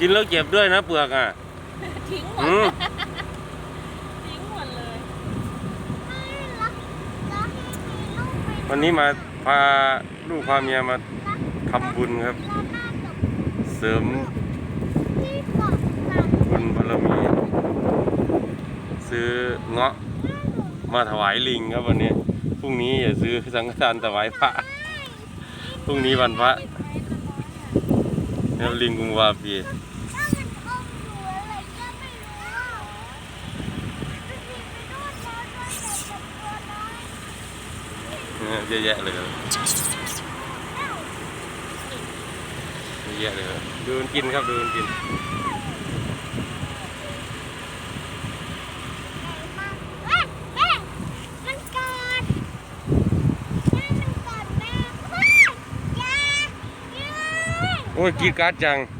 กินแล้วเก็บด้วยนะเปลือกอะ ทิ้งหมด อืม ทิ้งหมดเลยไม่รักรักให้มีลูกเป็นวันนี้มาพาลูกพาเมียมาทำบุญครับแล้วน่าจะเสริมที่เกาะกันบุญบารมี ซื้อเงาะมาถวายลิงครับวันนี้พรุ่งนี้อย่าซื้อสังฆทานถวายพระพรุ่งนี้วันพระแล้วลิงกุมภาพีถ้ามันอมอยู่อะไรก็ไม่รู้จะกินไปนู่นแล้วด้วยแต่กับตัวน้อย เออเยอะแยะเลยครับเยอะแยะเลยครับดูมันกินครับดูมันกินเอ้ยแม่มันกัดแม่มันกัดแม่ว้ายอยาอยาโอ้ยกรีดการ์ดจังแ